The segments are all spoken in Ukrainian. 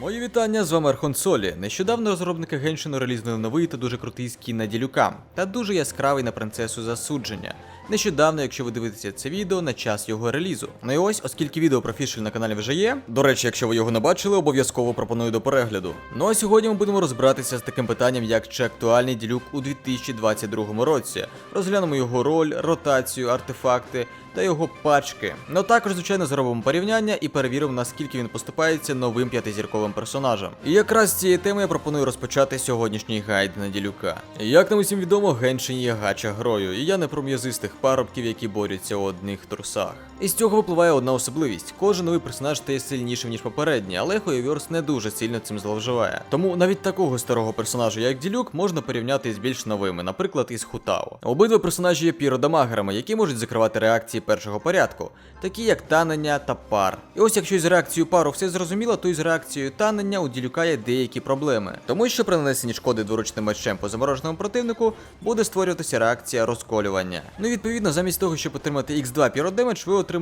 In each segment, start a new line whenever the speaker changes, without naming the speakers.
Мої вітання з вами Архон Солі. Нещодавно розробники Геншину релізнули новий та дуже крутий скін на ділюка, та дуже яскравий на принцесу засудження. Нещодавно, якщо ви дивитеся це відео на час його релізу. Ну і ось, оскільки відео про фішель на каналі вже є. До речі, якщо ви його не бачили, обов'язково пропоную до перегляду. Ну а сьогодні ми будемо розбиратися з таким питанням, як чи актуальний ділюк у 2022 році. Розглянемо його роль, ротацію, артефакти та його пачки. Ну також, звичайно, зробимо порівняння і перевіримо, наскільки він поступається новим п'ятизірковим персонажам. І якраз з цієї теми я пропоную розпочати сьогоднішній гайд на ділюка. Як нам усім відомо, Геншин є гача грою, і я не про м'язистих парубків, які борються у одних трусах. І з цього випливає одна особливість: кожен новий персонаж стає сильнішим, ніж попередній, але Хойоверс не дуже сильно цим зловживає. Тому навіть такого старого персонажа, як Ділюк, можна порівняти із більш новими, наприклад, із Хутао. Обидва персонажі є піродамагерами, які можуть закривати реакції першого порядку, такі як танення та пар. І ось якщо із реакцією пару все зрозуміло, то із реакцією танення у Ділюка є деякі проблеми. Тому що при нанесенні шкоди дворучним мечем по замороженому противнику буде створюватися реакція розколювання. Ну і відповідно, замість того, щоб отримати X2 піродемедж, ви отримаєте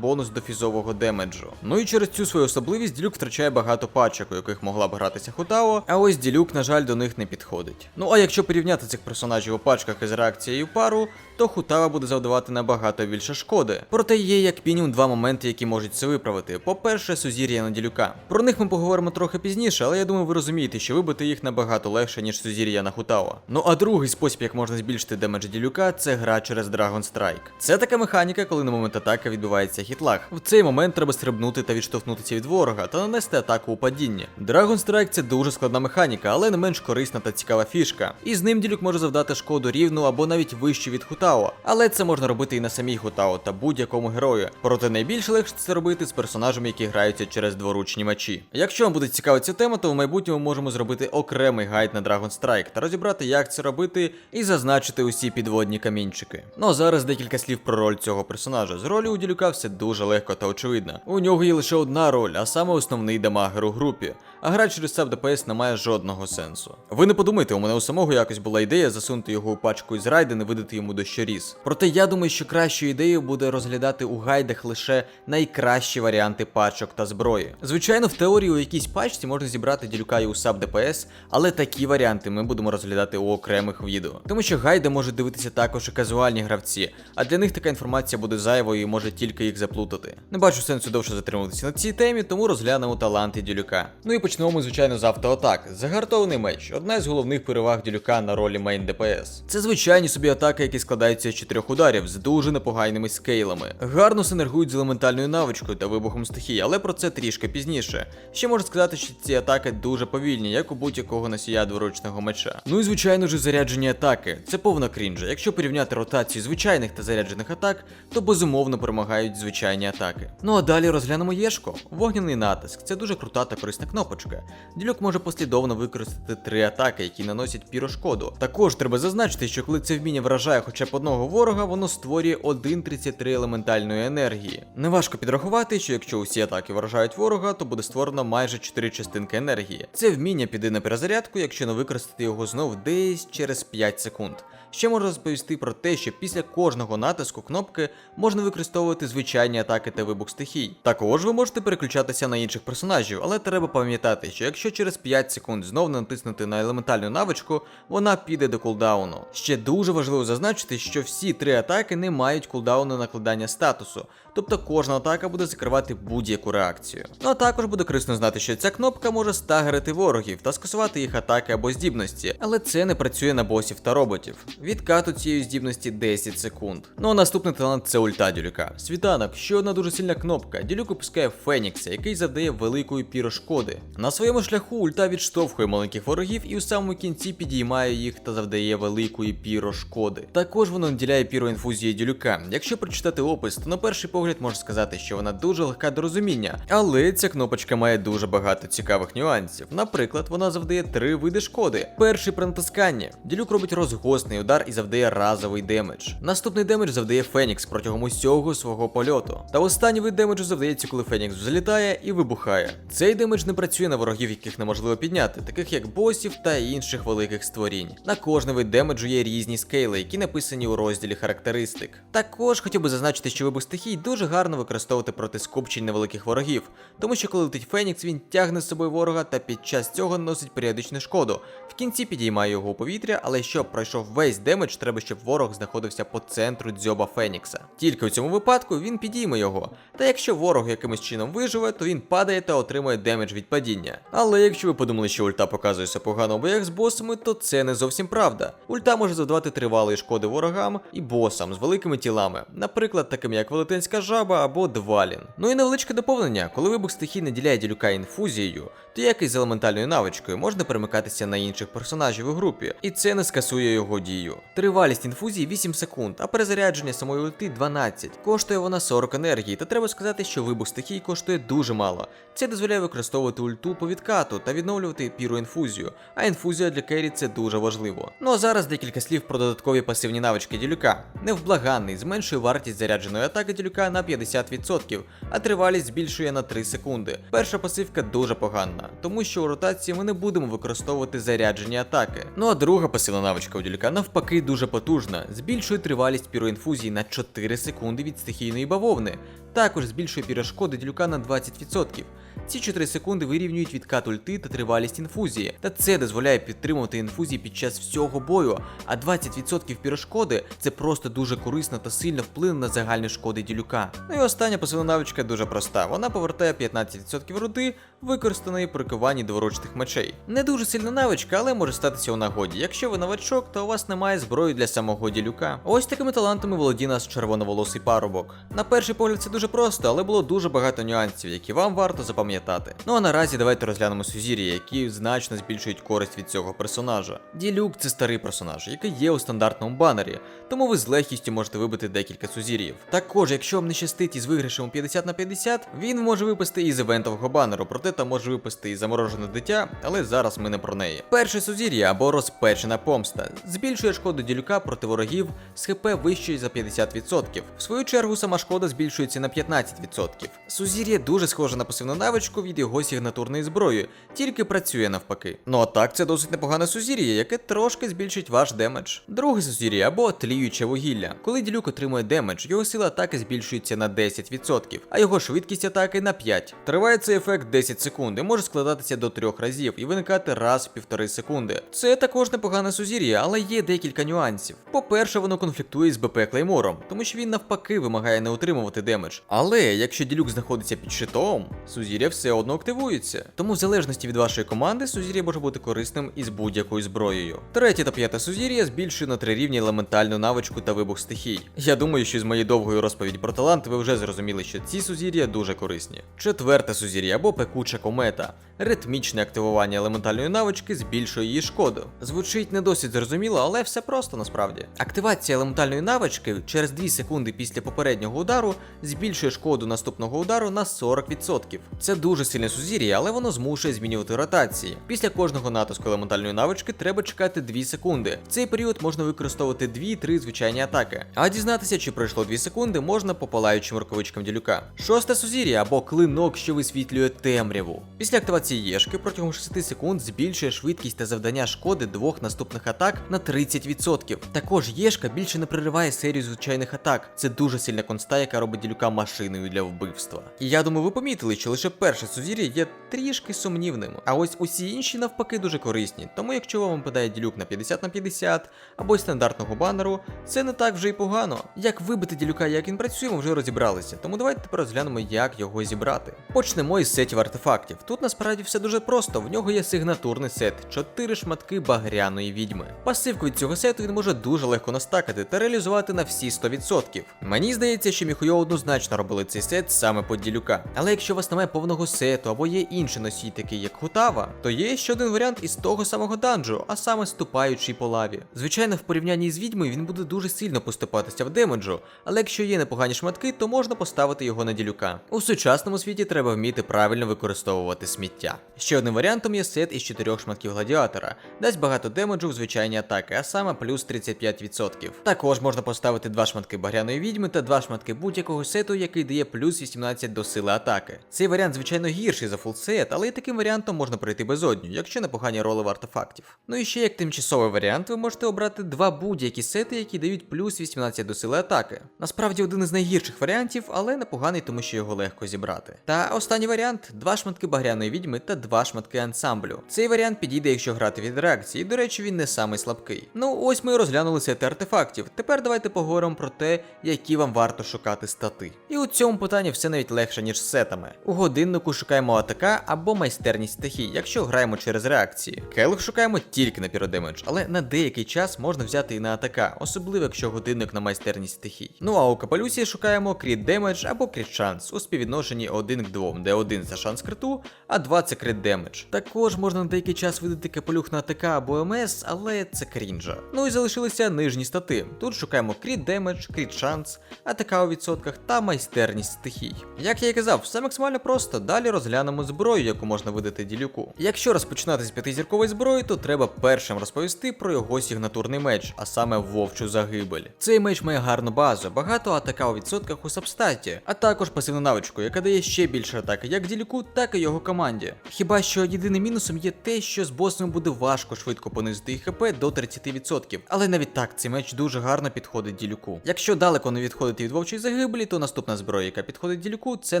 бонус до фізового демеджу. Ну і через цю свою особливість Ділюк втрачає багато пачок, у яких могла б гратися Хутао, а ось Ділюк, на жаль, до них не підходить. Ну а якщо порівняти цих персонажів у пачках із реакцією пару, то Хутао буде завдавати набагато більше шкоди. Проте є як мінімум два моменти, які можуть це виправити. По-перше, сузір'я на ділюка. Про них ми поговоримо трохи пізніше, але я думаю, ви розумієте, що вибити їх набагато легше, ніж сузір'я на Хутао. Ну а другий спосіб, як можна збільшити демедж ділюка, це гра через Dragon Strike. Це така механіка, коли на момент атаки відбувається хітлаг. В цей момент треба стрибнути та відштовхнутися від ворога та нанести атаку у падіння. Dragon Strike це дуже складна механіка, але не менш корисна та цікава фішка. І з ним ділюк може завдати шкоду рівну або навіть вищу від Хутао. Але це можна робити і на самій Хутао та будь-якому герою. Проте найбільше легше це робити з персонажами, які граються через дворучні мечі. Якщо вам буде цікава ця тема, то в майбутньому можемо зробити окремий гайд на Dragon Strike та розібрати, як це робити, і зазначити усі підводні камінчики. Ну а зараз декілька слів про роль цього персонажа. З ролі у Ділюка все дуже легко та очевидно. У нього є лише одна роль, а саме основний дамагер у групі. А гра через саб ДПС не має жодного сенсу. Ви не подумайте, у мене у самого якось була ідея засунути його у пачку із райден і видати йому дощоріз. Проте я думаю, що кращою ідеєю буде розглядати у гайдах лише найкращі варіанти пачок та зброї. Звичайно, в теорії у якійсь пачці можна зібрати ділюка і у саб ДПС, але такі варіанти ми будемо розглядати у окремих відео. Тому що гайди можуть дивитися також і казуальні гравці, а для них така інформація буде зайвою і може тільки їх заплутати. Не бачу сенсу довше затримуватися на цій темі, тому розглянемо таланти ділюка. Ну і почнемо звичайно, з автоатак. Загартований меч одна з головних переваг ділюка на ролі мейн ДПС. Це звичайні собі атаки, які складаються з чотирьох ударів з дуже непоганими скейлами. Гарно синергують з елементальною навичкою та вибухом стихії, але про це трішки пізніше. Ще можу сказати, що ці атаки дуже повільні, як у будь-якого носія дворучного меча. Ну і звичайно ж заряджені атаки. Це повна крінжа. Якщо порівняти ротацію звичайних та заряджених атак, то безумовно перемагають звичайні атаки. Ну а далі розглянемо Єшко. Вогняний натиск. Це дуже крута та корисна кнопочка. Ділюк може послідовно використати три атаки, які наносять пірошкоду. Також треба зазначити, що коли це вміння вражає хоча б одного ворога, воно створює 1,33 елементальної енергії. Неважко підрахувати, що якщо усі атаки вражають ворога, то буде створено майже 4 частинки енергії. Це вміння піде на перезарядку, якщо не використати його знов десь через 5 секунд. Ще можу розповісти про те, що після кожного натиску кнопки можна використовувати звичайні атаки та вибух стихій. Також ви можете переключатися на інших персонажів, але треба пам'ятати, що якщо через 5 секунд знов натиснути на елементальну навичку, вона піде до кулдауну. Ще дуже важливо зазначити, що всі три атаки не мають кулдауну накладання статусу, тобто кожна атака буде закривати будь-яку реакцію. Ну а також буде корисно знати, що ця кнопка може стагерити ворогів та скасувати їх атаки або здібності, але це не працює на босів та роботів. Відкату цієї здібності 10 секунд. Ну а наступний талант це ульта Дюлюка. Світанок, ще одна дуже сильна кнопка. Дюлюк опускає Фенікса, який завдає великої пірошкоди. На своєму шляху ульта відштовхує маленьких ворогів і у самому кінці підіймає їх та завдає великої пірошкоди. Також воно наділяє піроінфузії Дюлюка. Якщо прочитати опис, то на перший погляд можна сказати, що вона дуже легка до розуміння, але ця кнопочка має дуже багато цікавих нюансів. Наприклад, вона завдає три види шкоди. Перший при натисканні. Ділюк робить розгосний удар і завдає разовий демедж. Наступний демедж завдає Фенікс протягом усього свого польоту. Та останній вид демеджу завдається, коли Фенікс взлітає і вибухає. Цей демедж не працює на ворогів, яких неможливо підняти, таких як босів та інших великих створінь. На кожний вид демеджу є різні скейли, які написані у розділі характеристик. Також хотів би зазначити, що вибух стихій дуже гарно використовувати проти скупчень невеликих ворогів, тому що коли летить Фенікс, він тягне з собою ворога та під час цього наносить періодичну шкоду. В кінці підіймає його у повітря, але щоб пройшов весь демедж, треба, щоб ворог знаходився по центру дзьоба Фенікса. Тільки у цьому випадку він підійме його. Та якщо ворог якимось чином виживе, то він падає та отримує демедж від падіння. Але якщо ви подумали, що ульта показується погано у боях з босами, то це не зовсім правда. Ульта може завдавати тривалої шкоди ворогам і босам з великими тілами, наприклад, таким як велетенська жаба або двалін. Ну і невеличке доповнення, коли вибух стихій наділяє ділюка інфузією, то як і з елементальною навичкою можна перемикатися на інших персонажів у групі, і це не скасує його дію. Тривалість інфузії 8 секунд, а перезарядження самої ульти 12. Коштує вона 40 енергії, та треба сказати, що вибух стихій коштує дуже мало. Це дозволяє використовувати ульту по відкату та відновлювати піроінфузію, а інфузія для керрі це дуже важливо. Ну а зараз декілька слів про додаткові пасивні навички ділюка. Невблаганний зменшує вартість зарядженої атаки ділюка на 50%, а тривалість збільшує на 3 секунди. Перша пасивка дуже погана, тому що у ротації ми не будемо використовувати заряджені атаки. Ну а друга пасивна навичка у ділюка навпаки дуже потужна, збільшує тривалість піроінфузії на 4 секунди від стихійної бавовни. Також збільшує пірошкоди ділюка на 20%. Ці 4 секунди вирівнюють відкат ульти та тривалість інфузії, та це дозволяє підтримувати інфузії під час всього бою. А 20% пірошкоди це просто дуже корисно та сильно вплине на загальні шкоди ділюка. Ну і остання посилена навичка дуже проста. Вона повертає 15% руди, використаної при керуванні дворучних мечей. Не дуже сильна навичка, але може статися у нагоді. Якщо ви новачок, то у вас немає зброї для самого ділюка. Ось такими талантами володіє наш червоноволосий парубок. На перший погляд це дуже просто, але було дуже багато нюансів, які вам варто запам'ятати. Ну а наразі давайте розглянемо сузір'я, які значно збільшують користь від цього персонажа. Ділюк це старий персонаж, який є у стандартному банері, тому ви з легкістю можете вибити декілька сузір'їв. Також, якщо вам не щастить із виграшем 50 на 50, він може випасти із івентового банеру, проте там може випасти і заморожене дитя, але зараз ми не про неї. Перше сузір'я або розпечена помста збільшує шкоду ділюка проти ворогів з ХП вищої за 50%. В свою чергу сама шкода збільшується на 15%. Сузір'я дуже схоже на пасивну навичку від його сигнатурної зброї, тільки працює навпаки. Ну а так це досить непогане сузір'я, яке трошки збільшить ваш демедж. Друге сузір'я або тліюче вугілля. Коли ділюк отримує демедж, його сила атаки збільшується на 10%, а його швидкість атаки на 5%. Триває цей ефект 10 секунд і може складатися до 3 разів і виникати раз в півтори секунди. Це також непогане сузір'я, але є декілька нюансів. По-перше, воно конфліктує з БП Клеймором, тому що він навпаки вимагає не отримувати демедж. Але якщо ділюк знаходиться під щитом, сузір'я все одно активується. Тому в залежності від вашої команди, сузір'я може бути корисним із будь-якою зброєю. Третє та п'яте сузір'я збільшує на три рівні елементальну навичку та вибух стихій. Я думаю, що з моєї довгої розповіді про талант ви вже зрозуміли, що ці сузір'я дуже корисні. Четверте сузір'я або пекуча комета. Ритмічне активування елементальної навички збільшує її шкоду. Звучить не досить зрозуміло, але все просто насправді. Активація елементальної навички через 2 секунди після попереднього удару збільшує шкоду наступного удару на 40%. Це дуже сильне сузір'я, але воно змушує змінювати ротації. Після кожного натиску елементальної навички треба чекати 2 секунди. В цей період можна використовувати 2-3 звичайні атаки. А дізнатися, чи пройшло 2 секунди, можна по палаючим рукавичкам ділюка. Шосте сузір'я або клинок, що висвітлює темряву. Після активації єшки протягом 6 секунд збільшує швидкість та завдання шкоди двох наступних атак на 30%. Також єшка більше не прориває серію звичайних атак. Це дуже сильна конста, яка робить ділюка машиною для вбивства. І я думаю, ви помітили, що лише перше сузір'я є трішки сумнівним. А ось усі інші навпаки дуже корисні. Тому якщо вам випадає ділюк на 50 на 50 або із стандартного банеру, це не так вже й погано. Як вибити ділюка, як він працює, ми вже розібралися. Тому давайте тепер розглянемо, як його зібрати. Почнемо із сетів артефактів. Тут насправді все дуже просто. В нього є сигнатурний сет, 4 шматки багряної відьми. Пасивку від цього сету він може дуже легко настакати та реалізувати на всі 100%. Мені здається, що Міхуйо однозначно робили цей сет саме под ділюка. Але якщо у вас немає повного сету або є інший носій, такий як Хутава, то є ще один варіант із того самого данжу, а саме ступаючий по лаві. Звичайно, в порівнянні з відьмою він буде дуже сильно поступатися в демеджу, але якщо є непогані шматки, то можна поставити його на ділюка. У сучасному світі треба вміти правильно використовувати використовувати сміття. Ще одним варіантом є сет із чотирьох шматків гладіатора, дасть багато демеджу в звичайні атаки, а саме плюс 35%. Також можна поставити два шматки багряної відьми та два шматки будь-якого сету, який дає плюс 18 до сили атаки. Цей варіант, звичайно, гірший за фулсет, але і таким варіантом можна пройти безодню, якщо непогані роли в артефактів. Ну і ще як тимчасовий варіант, ви можете обрати два будь-які сети, які дають плюс 18 до сили атаки. Насправді один із найгірших варіантів, але непоганий, тому що його легко зібрати. Та останній варіант два шматки багряної відьми та два шматки ансамблю. Цей варіант підійде, якщо грати від реакції. До речі, він не самий слабкий. Ну ось ми розглянули сети артефактів. Тепер давайте поговоримо про те, які вам варто шукати стати. І у цьому питанні все навіть легше, ніж з сетами. У годиннику шукаємо АТК або майстерність стихій, якщо граємо через реакції. Келих шукаємо тільки на піродемедж, але на деякий час можна взяти і на АТК, особливо якщо годинник на майстерність стихій. Ну а у капелюсі шукаємо кріт демедж або кріт шанс у співвідношенні 1 к 2, де 1 це шанс криту, а 2 це крит демедж. Також можна на деякий час видати капелюх на АТК або МС, але це крінжа. Ну і залишилися нижні стати. Тут шукаємо кріт демедж, кріт шанс, АТК у відсотках та майстерність стихій. Як я і казав, все максимально просто. Далі розглянемо зброю, яку можна видати ділюку. Якщо розпочинати з п'ятизіркової зброї, то треба першим розповісти про його сигнатурний меч, а саме вовчу загибель. Цей меч має гарну базу, багато атака у відсотках у сабстаті, а також пасивну навичку, яка дає ще більше атаки як ділюку, так і його команді. Хіба що єдиним мінусом є те, що з босом буде важко швидко понизити їх хп до 30%. Але навіть так цей меч дуже гарно підходить ділюку. Якщо далеко не відходити від вовчої загибелі, то наступна зброя, яка підходить ділюку, це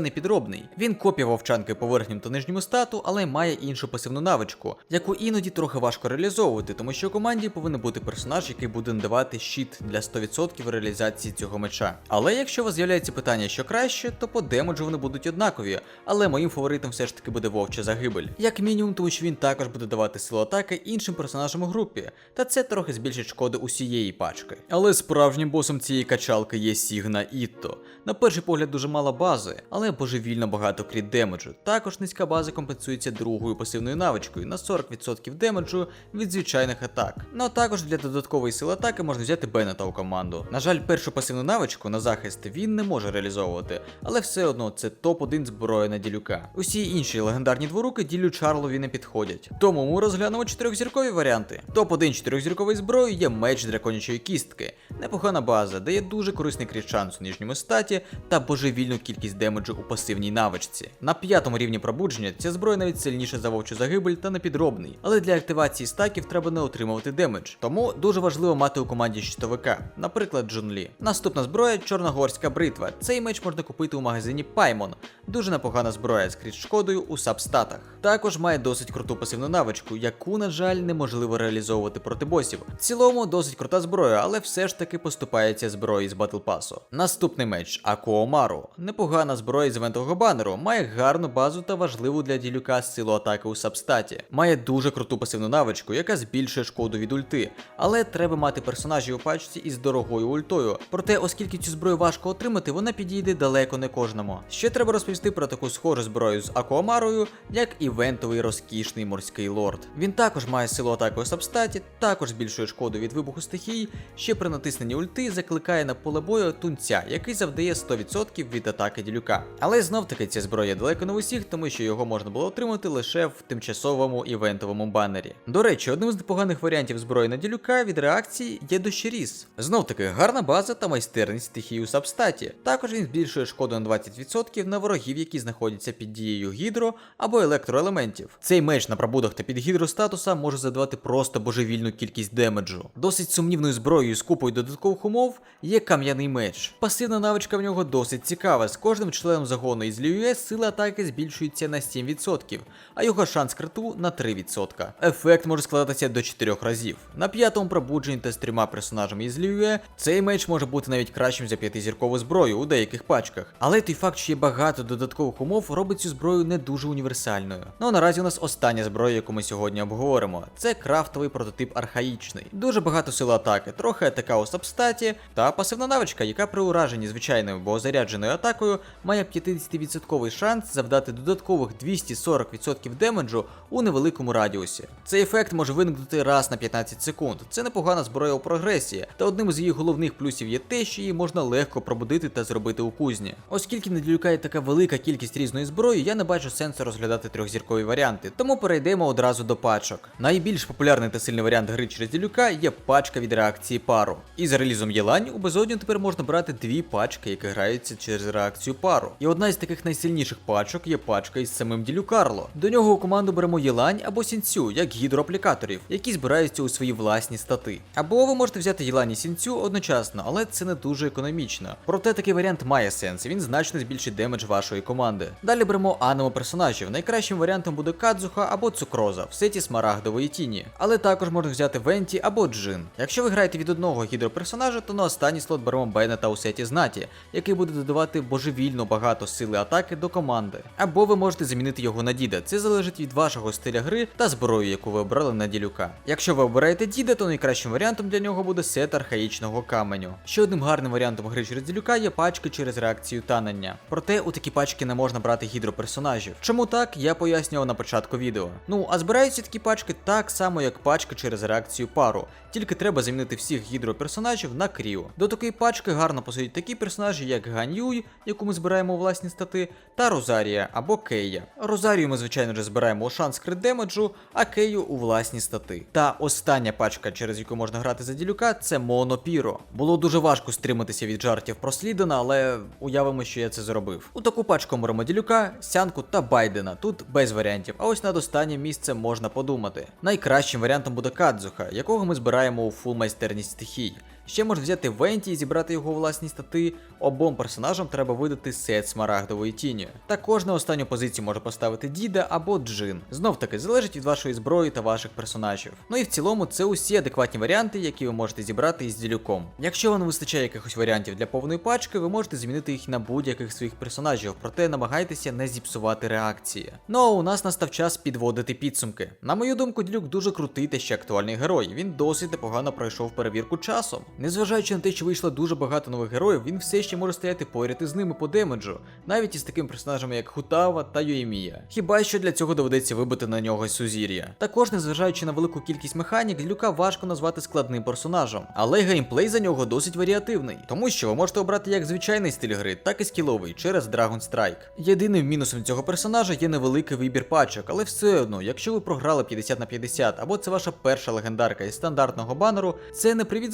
не підробний. Він копія вовчанки по верхньому та нижньому стату, але має іншу пасивну навичку, яку іноді трохи важко реалізовувати, тому що у команді повинен бути персонаж, який буде надавати щит для 100% реалізації цього меча. Але якщо у вас з'являється питання, що краще, то по демеджу вони будуть однакові. Але моїм фаворитом все ж таки буде вовча загибель. Як мінімум, тому що він також буде давати силу атаки іншим персонажам у групі, та це трохи збільшить шкоди усієї пачки. Але справжнім босом цієї качалки є Сігна Ітто. На перший погляд дуже мало бази, але божевільно багато кріт демеджу. Також низька база компенсується другою пасивною навичкою на 40% демеджу від звичайних атак. Ну а також для додаткової сили атаки можна взяти Беннета у команду. На жаль, першу пасивну навичку на захист він не може реалізовувати, але все одно це топ-1 зброя на ділюка. Усі інші легендарні дворуки ділю Чарлові не підходять. Тому ми розглянемо чотирьохзіркові варіанти. Топ-1 чотирьохзіркової зброї є меч драконячої кістки. Непогана база, дає дуже корисний кріт у нижньому статі та божевільну кількість демеджу у пасивній навичці. На п'ятому рівні пробудження ця зброя навіть сильніша за вовчу загибель та непідробний, але для активації стаків треба не отримувати демедж. Тому дуже важливо мати у команді щитовика, наприклад, Джунлі. Наступна зброя чорногорська бритва. Цей меч можна купити у магазині Паймон. Дуже непогана зброя з кріт шкодою у сабстатах. Також має досить круту пасивну навичку, яку, на жаль, неможливо реалізовувати проти босів. В цілому досить крута зброя, але все ж таки поступається зброї з батл пасу. Наступний меч Акуомару. Непогана зброя з івентового банеру, має гарну базу та важливу для ділюка силу атаки у сабстаті. Має дуже круту пасивну навичку, яка збільшує шкоду від ульти. Але треба мати персонажів у пачці із дорогою ультою. Проте, оскільки цю зброю важко отримати, вона підійде далеко не кожному. Ще треба розповісти про таку схожу зброю з Акуамарою, як івентовий розкішний морський лорд. Він також має силу атаки у сабстаті, також збільшує шкоду від вибуху стихій, ще при натисненні ульти закликає на поле бою тунця, який завдає 100% від атаки ділюка. Але знов таки ця зброя далеко не в усіх, тому що його можна було отримати лише в тимчасовому івентовому банері. До речі, одним з непоганих варіантів зброї на ділюка від реакції є дощеріз. Знов таки гарна база та майстерність стихії у сабстаті. Також він збільшує шкоду на 20% на ворогів, які знаходяться під дією гідро або електроелементів. Цей меч на пробудах та під гідростатуса може задавати просто божевільну кількість демеджу. Досить сумнівною зброєю з купою додаткових умов є кам'яний меч. Пасивна навичка в нього досить цікава. З кожним членом загону із Льює сила атаки збільшується на 7%, а його шанс криту на 3%. Ефект може складатися до 4 разів. На п'ятому пробудженні та з трьома персонажами із Льює цей меч може бути навіть кращим за п'ятизіркову зброю у деяких пачках. Але той факт, що є багато додаткових умов, робить цю зброю не дуже універсальною. Ну а наразі у нас остання зброя, яку ми сьогодні обговоримо. Це крафтовий прототип архаїчний. Дуже багато сил атаки, трохи атака у сабстаті та пасивна навичка, яка при ураженні звичайною бо зарядженою атакою має 50% шанс завдати додаткових 240% демеджу у невеликому радіусі. Цей ефект може виникнути раз на 15 секунд. Це непогана зброя у прогресії, та одним з її головних плюсів є те, що її можна легко пробудити та зробити у кузні. Оскільки не така велика кількість різної зброї, я не не бачу сенсу розглядати трьохзіркові варіанти, тому перейдемо одразу до пачок. Найбільш популярний та сильний варіант гри через ділюка є пачка від реакції пару. І з релізом Єлань у безодню тепер можна брати дві пачки, які граються через реакцію пару. І одна із таких найсильніших пачок є пачка із самим Ділюкарло. До нього у команду беремо Єлань або Сінцю, як гідроаплікаторів, які збираються у свої власні стати. Або ви можете взяти Єлань і Сінцю одночасно, але це не дуже економічно. Проте такий варіант має сенс, він значно збільшить демедж вашої команди. Далі беремо аніме персонажів. Найкращим варіантом буде Кадзуха або Цукроза в сеті смарагдової тіні. Але також можна взяти Венті або Джин. Якщо ви граєте від одного гідроперсонажа, то на останній слот беремо Беннета у сеті знаті, який буде додавати божевільно багато сили атаки до команди. Або ви можете замінити його на Діда. Це залежить від вашого стиля гри та зброї, яку ви обрали на ділюка. Якщо ви обираєте Діда, то найкращим варіантом для нього буде сет архаїчного каменю. Ще одним гарним варіантом гри через ділюка є пачки через реакцію танення. Проте у такі пачки не можна брати гідроперсонажів. Чому так, я пояснював на початку відео. Ну а збираються такі пачки так само, як пачки через реакцію пару. Тільки треба замінити всіх гідроперсонажів на кріо. До такої пачки гарно посадять такі персонажі, як Ганьюй, яку ми збираємо у власні стати, та Розарія або Кейя. Розарію ми, звичайно ж, збираємо у шанс крит демеджу, а Кейю у власні стати. Та остання пачка, через яку можна грати за ділюка, це Монопіро. Було дуже важко стриматися від жартів про Слідена, але уявимо, що я це зробив. У таку пачку беремо ділюка, сянку та Байдена. Тут без варіантів. А ось над останнє місце можна подумати. Найкращим варіантом буде Кадзуха, якого ми збираємо у фул майстерність стихій. Ще можна взяти Венті і зібрати його власні стати. Обом персонажам треба видати сет смарагдової тіні. Також на останню позицію може поставити Діда або Джин. Знов таки залежить від вашої зброї та ваших персонажів. Ну і в цілому це усі адекватні варіанти, які ви можете зібрати із ділюком. Якщо вам не вистачає якихось варіантів для повної пачки, ви можете змінити їх на будь-яких своїх персонажів, проте намагайтеся не зіпсувати реакції. Ну а у нас настав час підводити підсумки. На мою думку, ділюк дуже крутий та ще актуальний герой. Він досить непогано пройшов перевірку часом. Незважаючи на те, що вийшло дуже багато нових героїв, він все ще може стояти поряд із ними по демеджу, навіть із такими персонажами, як Хутава та Юємія. Хіба що для цього доведеться вибити на нього сузір'я. Також, незважаючи на велику кількість механік, Люка важко назвати складним персонажем, але геймплей за нього досить варіативний, тому що ви можете обрати як звичайний стиль гри, так і скіловий через Dragon Strike. Єдиним мінусом цього персонажа є невеликий вибір пачок, але все одно, якщо ви програли 50 на 50, або це ваша перша легендарка із стандартного банеру, це не привід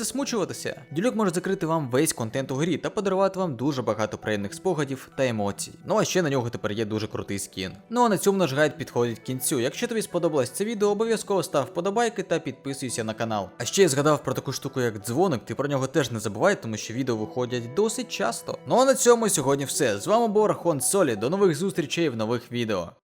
засмучуватися. Ділюк може закрити вам весь контент у грі та подарувати вам дуже багато приємних спогадів та емоцій. Ну а ще на нього тепер є дуже крутий скін. Ну а на цьому наш гайд підходить к кінцю. Якщо тобі сподобалось це відео, обов'язково став вподобайки та підписуйся на канал. А ще я згадав про таку штуку, як дзвоник, ти про нього теж не забувай, тому що відео виходять досить часто. Ну а на цьому сьогодні все. З вами був Рахон Солі. До нових зустрічей в нових відео.